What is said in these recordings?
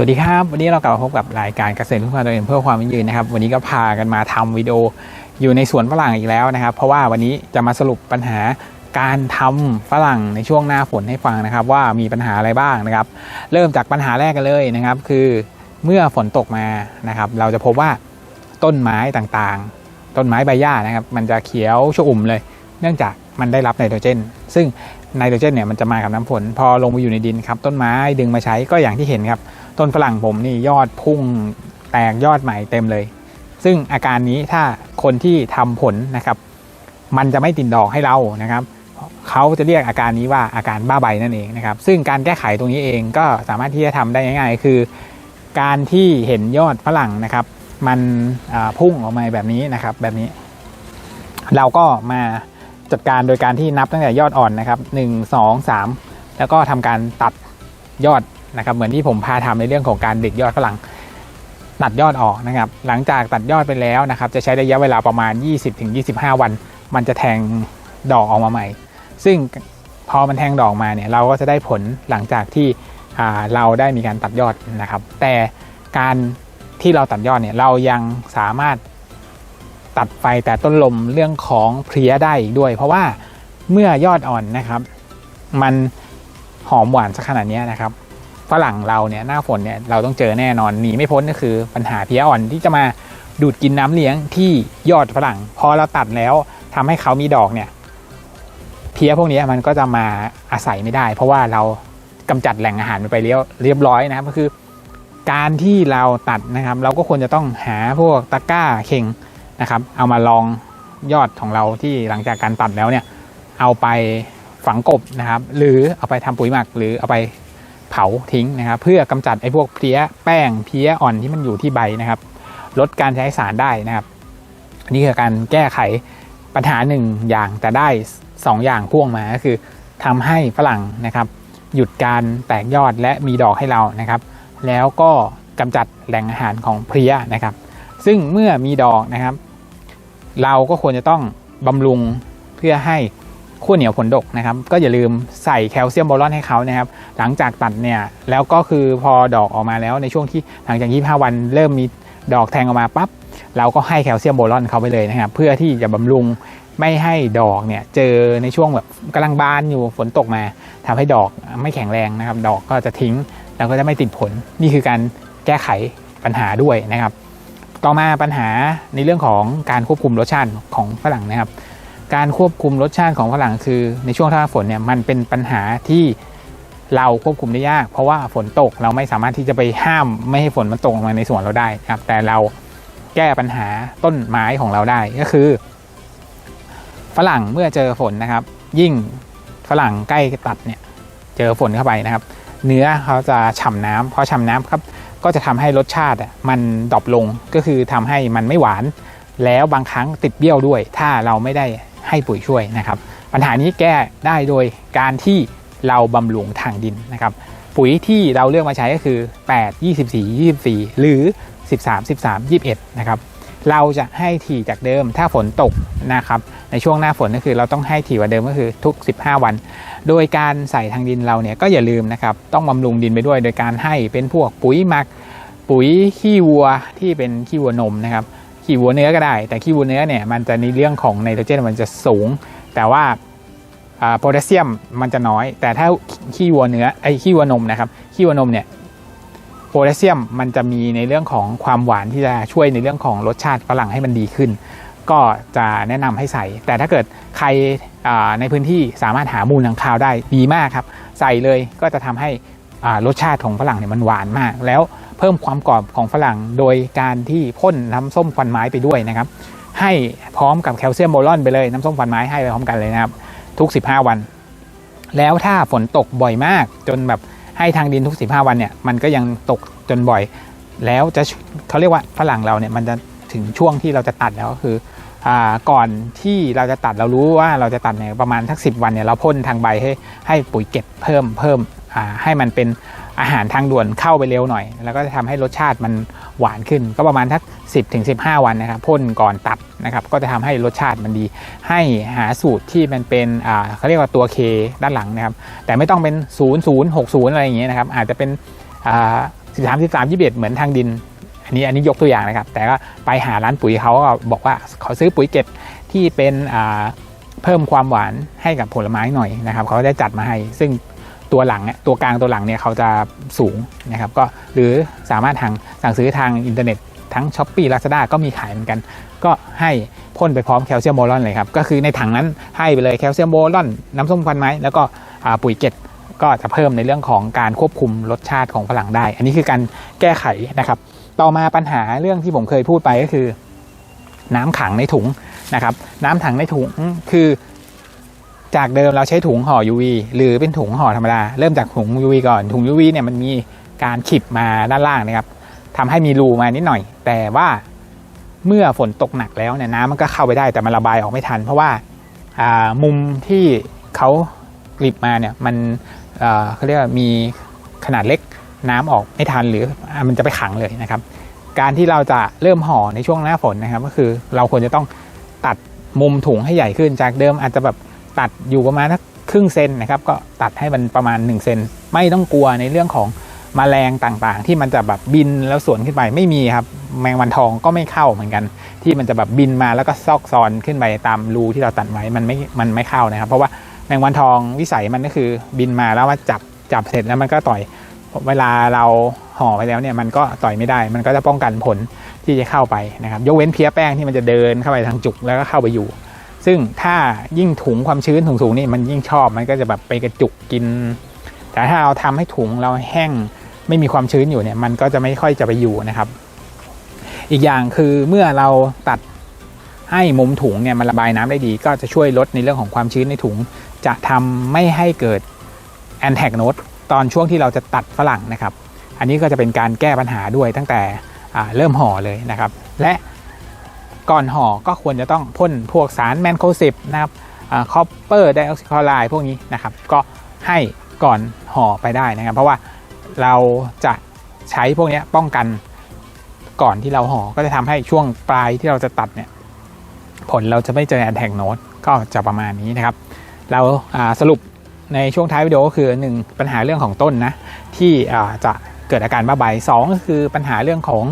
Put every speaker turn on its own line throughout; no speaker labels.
วัสดีครับ วันนี้เรากลับมาพบกับรายการเกษตรเพื่อความตัวเองเพื่อความยั่งยืนนะครับ วันนี้ก็พากันมาทำวิดีโออยู่ในสวนฝรั่งอีกแล้วนะครับ เพราะว่าวันนี้จะมาสรุปปัญหาการทำฝรั่งในช่วงหน้าฝนให้ฟังนะครับ ว่ามีปัญหาอะไรบ้างนะครับ เริ่มจากปัญหาแรกกันเลยนะครับ คือเมื่อฝนตกมานะครับ เราจะพบว่าต้นไม้ต่างๆ ต้นไม้ใบหญ้านะครับ มันจะเขียวชอุ่มเลย เนื่องจากมันได้รับไนโตรเจน ซึ่งไนโตรเจนเนี่ยมันจะมากับน้ำฝน พอลงไปอยู่ในดินครับ ต้นไม้ดึงมาใช้ก็อย่างที่เห็นครับ ต้นฝรั่งผมนี่ยอดพุ่งแตกยอดใหม่เต็มเลย ซึ่งอาการนี้ถ้าคนที่ทำผลนะครับ มันจะไม่ติดดอกให้เรานะครับเขาจะเรียกอาการนี้ว่าอาการบ้าใบนั่นเองนะครับ ซึ่งการแก้ไขตรงนี้เองก็สามารถที่จะทำได้ง่ายๆ คือ การที่เห็นยอดฝรั่งนะครับ มันพุ่งออกมาแบบนี้นะครับ แบบนี้ เราก็มาจัดการโดยการที่นับตั้งแต่ยอดอ่อนนะครับ 1 2 3 แล้วก็ทำการตัดยอด นะครับเหมือนที่ผมพาทำในเรื่องของการเด็ดยอดฝรั่งตัดยอดออกนะครับ หลังจากตัดยอดไปแล้วนะครับ จะใช้ระยะเวลาประมาณ 20-25 วัน มันจะแทงดอกออกมาใหม่ ซึ่งพอมันแทงดอกมาเนี่ยเราก็จะได้ผลหลังจากที่เราได้มีการตัดยอดนะครับ แต่การที่เราตัดยอดเนี่ยเรายังสามารถตัดไฟแต่ต้นลมเรื่องของเพลี้ยได้อีกด้วย เพราะว่าเมื่อยอดอ่อนนะครับ มันหอมหวานสักขนาดนี้นะครับ ฝรั่งเราเนี่ยหน้าฝนเนี่ยเราต้องเจอแน่นอนหนีไม่พ้นก็คือปัญหาเพี้ยอ่อนที่จะมาดูดกินน้ำเลี้ยงที่ยอดฝรั่ง พอเราตัดแล้วทำให้เขามีดอกเนี่ยเพี้ยพวกนี้มันก็จะมาอาศัยไม่ได้ เพราะว่าเรากำจัดแหล่งอาหารไปเรียบเรียบร้อยนะครับก็คือ การที่เราตัดนะครับ เราก็ควรจะต้องหาพวกตะกร้าเข่งนะครับ เอามาลองยอดของเราที่หลังจากการตัดแล้วเนี่ยเอาไปฝังกบนะครับ หรือเอาไปทำปุ๋ยหมักหรือเอาไป เผาทิ้งนะครับเพื่อกำจัดไอ้พวกเพี้ยแป้งเพี้ยอ่อนที่มันอยู่ที่ใบนะครับ ลดการใช้สารได้นะครับนี่คือการแก้ไขปัญหาหนึ่งอย่างแต่ได้สองอย่างพ่วงมาก็คือทำให้ฝรั่งนะครับ หยุดการแตกยอดและมีดอกให้เรานะครับ แล้วก็กำจัดแหล่งอาหารของเพลี้ยนะครับ ซึ่งเมื่อมีดอกนะครับ เราก็ควรจะต้องบำรุงเพื่อให้ ขั้วเหนียวผลดกนะครับ ก็อย่าลืมใส่แคลเซียมโบรอนให้เขานะครับ หลังจากตัดเนี่ยแล้วก็คือพอดอกออกมาแล้วในช่วงที่หลังจาก 25 วัน เริ่มมีดอกแทงออกมาปั๊บเราก็ให้แคลเซียมโบรอนเขาไปเลยนะครับ เพื่อที่จะบำรุงไม่ให้ดอกเนี่ยเจอในช่วงแบบกำลังบานอยู่ฝนตกมาทำให้ดอกไม่แข็งแรงนะครับ ดอกก็จะทิ้งแล้วก็จะไม่ติดผล นี่คือการแก้ไขปัญหาด้วยนะครับ ต่อมาปัญหาในเรื่องของการควบคุมรสชาติของฝรั่งนะครับ การควบคุมรสชาติของฝรั่งคือในช่วงหน้าฝนเนี่ยมันเป็นปัญหาที่เราควบคุมได้ยาก เพราะว่าฝนตกเราไม่สามารถที่จะไปห้ามไม่ให้ฝนมันตกลงมาในสวนเราได้ครับ แต่เราแก้ปัญหาต้นไม้ของเราได้ก็คือ ฝรั่งเมื่อเจอฝนนะครับ ยิ่งฝรั่งใกล้ตัดเนี่ยเจอฝนเข้าไปนะครับ เนื้อเขาจะฉ่ำน้ำพอฉ่ำน้ำครับ ก็จะทำให้รสชาติอะมันดรอปลงก็คือทำให้มันไม่หวาน แล้วบางครั้งติดเบี้ยวด้วย ถ้าเราไม่ได้ ให้ปุ๋ยช่วยนะครับ ปัญหานี้แก้ได้โดยการที่เราบำรุงทางดินนะครับ ปุ๋ยที่เราเลือกมาใช้ก็คือ 8 24 24 หรือ 13 13 21 นะครับ เราจะให้ถี่จากเดิมถ้าฝนตกนะครับ ในช่วงหน้าฝนก็คือเราต้องให้ถี่กว่าเดิมก็คือทุก 15 วัน โดยการใส่ทางดินเราเนี่ยก็อย่าลืมนะครับ ต้องบำรุงดินไปด้วย โดยการให้เป็นพวกปุ๋ยหมัก ปุ๋ยขี้วัวที่เป็นขี้วัวนมนะครับ ขี้วัวเนื้อก็ได้ แต่ขี้วัวเนื้อเนี่ยมันจะในเรื่องของไนโตรเจนมันจะสูง แต่ว่าโพแทสเซียมมันจะน้อย แต่ถ้าขี้วัวเนื้อไอ้ขี้วัวนมนะครับขี้วัวนมเนี่ยโพแทสเซียมมันจะมีในเรื่องของความหวานที่จะช่วยในเรื่องของรสชาติฝรั่งให้มันดีขึ้น ก็จะแนะนำให้ใส่ แต่ถ้าเกิดใครในพื้นที่สามารถหามูลหนังคาวได้ดีมากครับ ใส่เลยก็จะทำให้รสชาติของฝรั่งเนี่ยมันหวานมาก แล้ว เพิ่มความกรอบของฝรั่งโดยการที่พ่นน้ำส้มควันไม้ไปด้วยนะครับ ให้พร้อมกับแคลเซียมโบรอนไปเลยน้ำส้มควันไม้ให้ไปพร้อมกันเลยนะครับ ทุก 15 วัน แล้วถ้าฝนตกบ่อยมาก จนแบบให้ทางดินทุก 15 วันเนี่ยมันก็ยังตกจนบ่อย แล้วจะเขาเรียกว่าฝรั่งเราเนี่ยมันจะถึงช่วงที่เราจะตัดแล้วก็คือก่อนที่เราจะตัดเรารู้ว่าเราจะตัดเนี่ยประมาณทักสิวันเนี่ยเราพ่นทางใบให้ให้ปุ๋ยเก็บเพิ่มเพิ่มให้มันเป็น อาหารทางด่วนเข้าไปเร็วหน่อย แล้วก็จะทำให้รสชาติมันหวานขึ้น ก็ประมาณทัก 10ถึง15 วันนะครับพ่นก่อนตัดนะครับก็จะทำให้รสชาติมันดี ให้หาสูตรที่มันเป็นเขาเรียกว่าตัว K ด้านหลังนะครับ แต่ไม่ต้องเป็น 0 0 6 0 อะไรอย่างเงี้ยนะครับ อาจจะเป็นอ่า13 13 21 เหมือนทางดิน อันนี้อันนี้ยกตัวอย่างนะครับ แต่ก็ไปหาร้านปุ๋ยเขาก็บอกว่าขอซื้อปุ๋ยเก็บที่เป็นเพิ่มความหวานให้กับผลไม้หน่อยนะครับเขาก็จะจัดมาให้ ซึ่ง ตัวหลังเนี่ยตัวกลางตัวหลังเนี่ยเขาจะสูงนะครับก็หรือสามารถทางสั่งซื้อทางอินเทอร์เน็ตทั้ง s h อ p e e Lazada ก็มีขายเหมือนกัน ก็ให้พ่นไปพร้อมแคลเซียมโบรอนเลยครับ ก็คือในถังนั้นให้ไปเลยแคลเซียมโบรอนน้ำส้มควันไม้แล้วก็ปุ๋ยเกล็ดก็จะเพิ่มในเรื่องของการควบคุมรสชาติของฝรั่งได้ อันนี้คือการแก้ไขนะครับ ต่อมาปัญหาเรื่องที่ผมเคยพูดไปก็คือ น้ำขังในถุงนะครับ น้ำถังในถุงคือ จากเดิมเราใช้ถุงห่อ UV หรือเป็นถุงห่อธรรมดา เริ่มจากถุง UV ก่อน ถุง UV เนี่ยมันมีการขีบมาด้านล่างนะครับทำให้มีรูมานิดหน่อย แต่ว่าเมื่อฝนตกหนักแล้วเนี่ยน้ำมันก็เข้าไปได้แต่มันระบายออกไม่ทัน เพราะว่าามุมที่เขากลิบมาเนี่ยมันเเขาเรียกว่ามีขนาดเล็กน้ำออกไม่ทันหรืออมันจะไปขังเลยนะครับ การที่เราจะเริ่มห่อในช่วงหน้าฝนนะครับ ก็คือเราควรจะต้องตัดมุมถุงให้ใหญ่ขึ้นจากเดิมอาจจะแบบ ตัดอยู่ประมาณสักครึ่งเซนนะครับก็ตัดให้มันประมาณ1เซนไม่ต้องกลัวในเรื่องของมแมลงต่างๆ ที่มันจะแบบบินแล้วสวนขึ้นไปไม่มีครับ แมงวันทองก็ไม่เข้าเหมือนกัน ที่มันจะแบบบินมาแล้วก็ซอกซอนขึ้นไปตามรูที่เราตัดไว้มันไม่มันไม่เข้านะครับ เพราะว่าแมงวันทองวิสัยมันก็คือบินมาแล้วมาจับจับเสร็จแล้วมันก็ต่อยเวลาเราห่อไปแล้วเนี่ยมันก็ต่อยไม่ได้ มันก็จะป้องกันผลที่จะเข้าไปนะครับ ยกเว้นเพี้ยแป้งที่มันจะเดินเข้าไปทางจุกแล้วก็เข้าไปอยู่ ซึ่งถ้ายิ่งถุงความชื้นถุงสูงๆนี่มันยิ่งชอบมันก็จะแบบไปกระจุกกิน แต่ถ้าเราทำให้ถุงเราแห้งไม่มีความชื้นอยู่เนี่ย มันก็จะไม่ค่อยจะไปอยู่นะครับ อีกอย่างคือเมื่อเราตัดให้มุมถุงเนี่ยมันระบายน้ำได้ดี ก็จะช่วยลดในเรื่องของความชื้นในถุง จะทำไม่ให้เกิดแอนแทกโนตตอนช่วงที่เราจะตัดฝรั่งนะครับ อันนี้ก็จะเป็นการแก้ปัญหาด้วยตั้งแต่เริ่มห่อเลยนะครับ และ ก่อนห่อก็ควรจะต้องพ่นพวกสารแมนโคซิบนะครับคอปเปอร์ไดออกซิคลอไรด์พวกนี้นะครับ ก็ให้ก่อนห่อไปได้นะครับ เพราะว่าเราจะใช้พวกนี้ป้องกันก่อนที่เราห่อก็จะทำให้ช่วงปลายที่เราจะตัดเนี่ยผลเราจะไม่เจอแอนแทกโนตก็จะประมาณนี้นะครับ เราาสรุปในช่วงท้ายวิดีโอก็คือ 1 ปัญหาเรื่องของต้นนะที่จะเกิดอาการบ้าใบสองก็คือปัญหาเรื่องของ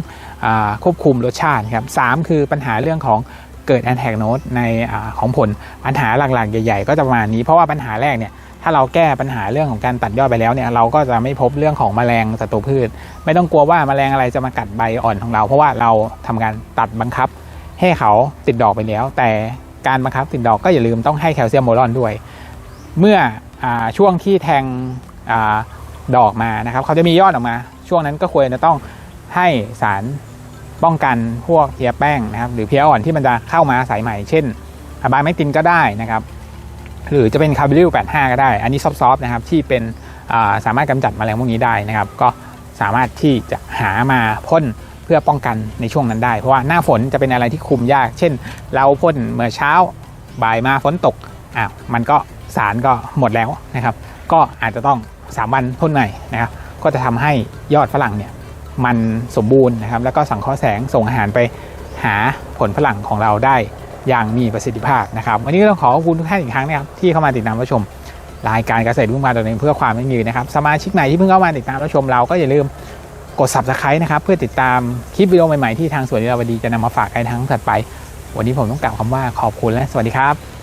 ควบคุมรสชาติครับสามคือปัญหาเรื่องของเกิดแอนแทกโนตในอของผลปัญหาหลักๆ ใหญ่ๆ ก็จะประมาณนี้ เพราะว่าปัญหาแรกเนี่ยถ้าเราแก้ปัญหาเรื่องของการตัดยอดไปแล้วเนี่ยเราก็จะไม่พบเรื่องของแมลงศัตรูพืช ไม่ต้องกลัวว่าแมลงอะไรจะมากัดใบอ่อนของเรา เพราะว่าเราทำการตัดบังคับ ให้เขาติดดอกไปแล้ว แต่การบังคับติดดอกก็อย่าลืมต้องให้แคลเซียมโบรอนด้วย เมื่ออช่วงที่แทงอดอกมานะครับเขาจะมียอดออกมา ช่วงนั้นก็ควรจะต้อง ให้สารป้องกันพวกเพียแป้งนะครับ หรือเพียอ่อนที่มันจะเข้ามาสายใหม่ เช่นอะบาไมตินก็ได้นะครับ หรือจะเป็นคาร์บิลิว85 ก็ได้ อันนี้ซอฟต์ๆนะครับที่เป็นสามารถกำจัดแมลงพวกนี้ได้นะครับ ก็สามารถที่จะหามาพ่นเพื่อป้องกันในช่วงนั้นได้ เพราะว่าหน้าฝนจะเป็นอะไรที่คุมยาก เช่น เราพ่นเมื่อเช้าบ่ายมาฝนตกอ้าวมันก็สารก็หมดแล้วนะครับ ก็อาจจะต้อง 3 วันพ่นใหม่นะครับ ก็จะทำให้ยอดฝรั่งเนี่ย มันสมบูรณ์นะครับ แล้วก็สังเคราะห์แสงส่งอาหารไปหาผลฝรั่งของเราได้อย่างมีประสิทธิภาพนะครับวันนี้ก็ต้องขอขอบคุณทุกท่านอีกครั้งนะครับที่เข้ามาติดตามรับชม รายการเกษตรรุ่งมาตัวเองเพื่อความยั่งยืนนะครับสมาชิกไหนที่เพิ่งเข้ามาติดตามรับชมเราก็อย่าลืมกด subscribe นะครับเพื่อติดตามคลิปวิดีโอใหม่ๆที่ทางสวนลีลาวดีจะนำมาฝากในทางถัดไป วันนี้ผมต้องกล่าวคำว่าขอบคุณและสวัสดีครับ